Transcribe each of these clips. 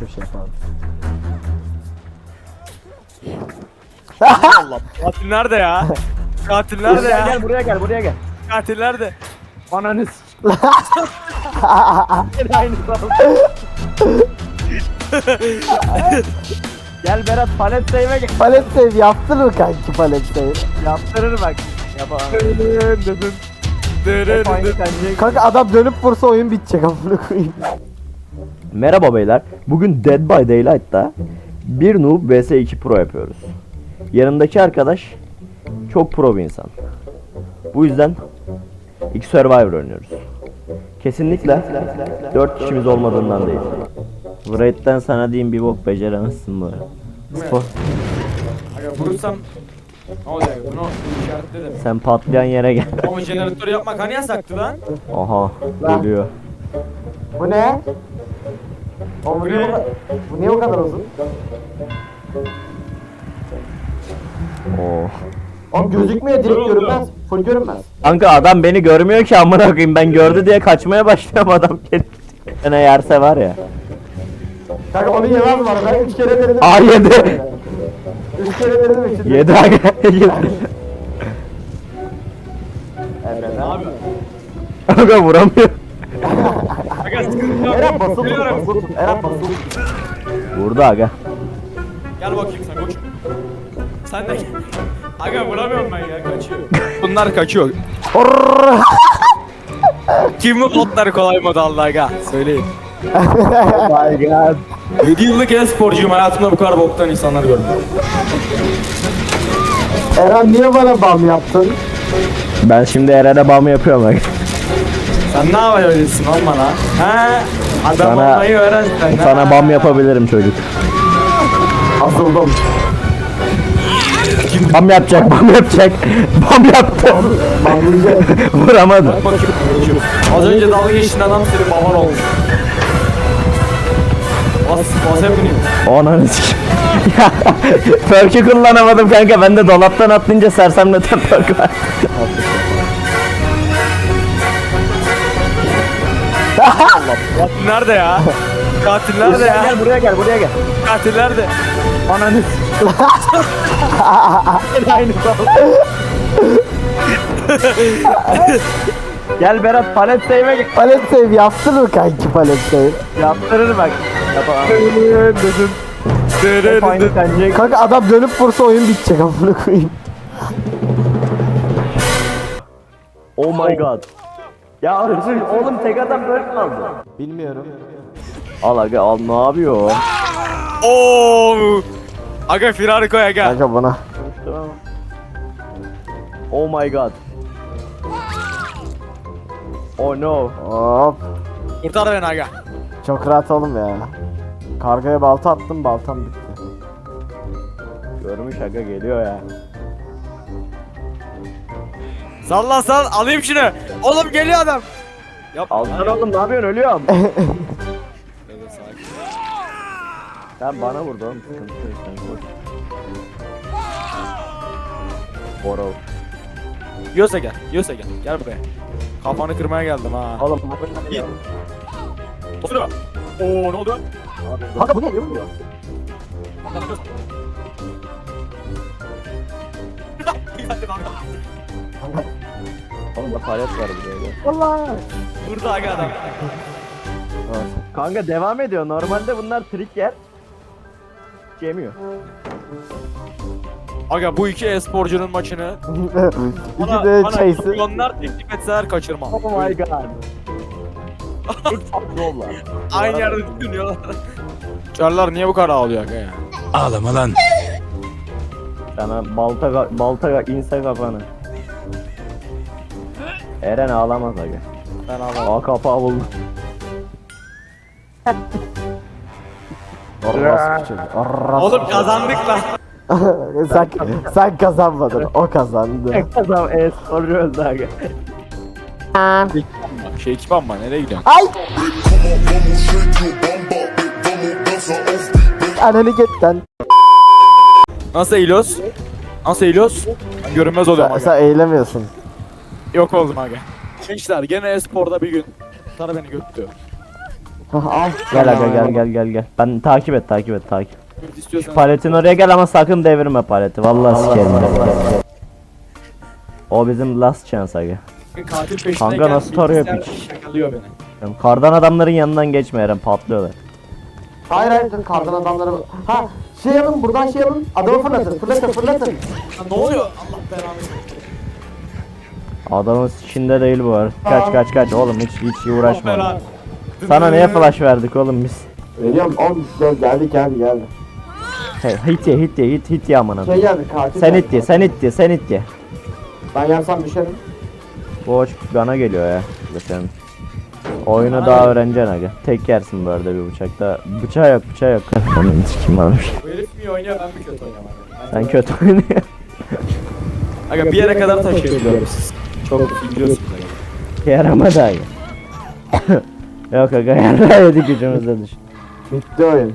Bir şey yapalım? Allah. Katil nerede ya? Katil nerede ya? gel buraya gel buraya gel. Katil nerede? Ananı s- oldu. Gel Berat palet save'e gel. Palet save yaptın mı kanki palet save? Yaptırır bak. Hep aynı sence. Kanka adam dönüp vursa oyun bitecek amına koyayım. Merhaba beyler. Bugün Dead by Daylight'ta bir noob vs 2 pro yapıyoruz. Yanındaki arkadaş çok pro bir insan. Bu yüzden ilk Survivor oynuyoruz. Kesinlikle 4 kişimiz olmadığından değil. Wraith'ten sana diyeyim bir bok beceremezsin bu. Spor. Aga vurursam ne olacak? Bunu işaretledim. Sen patlayan yere gel. Ama jeneratör yapmak hani yasaktı lan? Aha geliyor. Bu ne? Oğlum, bu, niye bu, kadar- bu niye bu kadar uzun? Oo. Oğlum gözükmüyor direkt görünmez. Full görünmez. Kanka adam beni görmüyor ki amına koyayım ben gördü diye kaçmaya başlıyorum adam gelip ne yerse var ya. Kanka onu yemez var. Ben 3 kere denedim. Aa yedi. 3 kere denedim içinde. Yedi aga. Yedi. Ne yapıyorsun? Aga vuramıyor. Aga sıkıntı yok. Eren basılı tut, Biliyorum. basılı tut. Eren basılı tut. Vurdu aga. Gel bakayım sen koç. Sen de. Aga vuramıyorum ben ya kaçıyor. Bunlar kaçıyor. Kim bu botları kolay moda aldı aga? Söyleyin. My god. 7 yıllık e-sporcuyum hayatımda bu kadar boktan insanlar gördüm. Eren niye bana bam yaptın? Ben şimdi Eren'e bam yapıyorum aga. Sen ne yapabilirsin lan bana? He? Adam Sana- olmayı öğren sen. Sana ha? bam yapabilirim çocuk. Asıldım. Bam yapacak, bam yapacak. Bam yaptı. Vuramadı. Az önce dalga geçtiğin adam senin baban olmuş. Bas, bas hepini. Ananı. Ya, Perk'ü kullanamadım kanka. Ben de dolaptan atlayınca sersemleten perk var. Katil nerede ya? Katil nerede ya? Gel buraya gel buraya gel. Katil nerede? Ananı oldu. Gel Berat palet save'e gel. Palet save yaptın mı kanki palet save? Yaptırır bak. Yapamam. Dırın Hep aynı sence. Kanka adam dönüp vursa oyun bitecek amına koyayım. Oh my god. Ya Arjun, oğlum tek adam perk mi aldı? Bilmiyorum. Al aga al ne yapıyor? Oo. Aga firari koy aga. Kanka buna. Oh my god. Oh no. Hop. Kurtar beni aga. Çok rahat oğlum ya. Kargaya balta attım baltam bitti. Görmüş aga geliyor ya. Salla sal alayım şunu. Oğlum geliyor adam. Yap. Alsana oğlum ne yapıyorsun ölüyorum. Evet, sakin. Sen bana vurdu oğlum sıkıntı yok sen koş. Boro. Yiyorsa gel. Yiyorsa gel. Gel buraya. Kafanı kırmaya geldim ha. Oğlum Git. Otur. Oo ne oldu? Kanka bu ne diyor mu? oğlum da palet var bir de. Vallahi. Burada aga adam. Kanka devam ediyor. Normalde bunlar trik yer. Yemiyor. Aga bu iki e-sporcunun maçını İki de chase'i. milyonlar teklif etseler kaçırmam. Oh my god. Hiç. Aynı yerde dönüyorlar. Çarlar niye bu kadar ağlıyor aga ya? Ağlama lan. Sana balta balta inse kafanı. Eren ağlamaz aga. Ben ağlamam. Aa kapağı buldum. Orası. Oğlum kazandık lan. sen, sen kazanmadın. O kazandı. Kazam es soruyoruz aga. Şey ekipman var nereye gidiyorsun? Ay! Ananı götten. Nasıl eğiliyoruz? Nasıl? Ben görünmez oluyorum Sen, aga. sen eğlemiyorsun. Yok oldum aga. Gençler gene e-sporda bir gün. Sarı beni göttü. Al. Gel aga gel gel gel gel. Ben takip et takip et takip. İstiyorsan Paletin oraya gel ama sakın devirme paleti. Vallahi sikerim. O bizim last chance aga. katil peşindeyken Kanka nasıl tarıyor bilgisayar piç? Şakalıyor beni. Yani kardan adamların yanından geçme Eren patlıyorlar. Hayır hayır dur kardan adamları. Ha şey yapın buradan şey yapın. Adamı fırlatın fırlatın fırlatın. Ya ne oluyor? Allah belanı. Adamın içinde değil bu arada. Kaç kaç kaç oğlum hiç hiç uğraşma. Sana niye flash verdik oğlum biz? Veriyorum 10 geldi geldi geldi. Hey, hit ye hit ye hit hit ye amına. Şey geldi katil. Sen hit ye sen hit ye sen hit ye. Ben yansam düşerim. Bu hoş bana geliyor ya. Zaten. Oyunu daha öğreneceksin aga. Tek yersin bu arada bir bıçakta. Bıçağı yok bıçağı yok. Onun kim varmış. Bu herif mi oynuyor ben mi kötü oynuyorum? aga? Sen kötü oynuyorsun. Aga bir yere kadar taşıyabiliyorum siz. Çok biliyorsunuz aga. Yaramadı aga. yok aga yaraydı gücümüzde düş. Bitti oyun.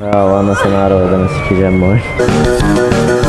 Ya anasını arabadan sikeceğim bu oyun.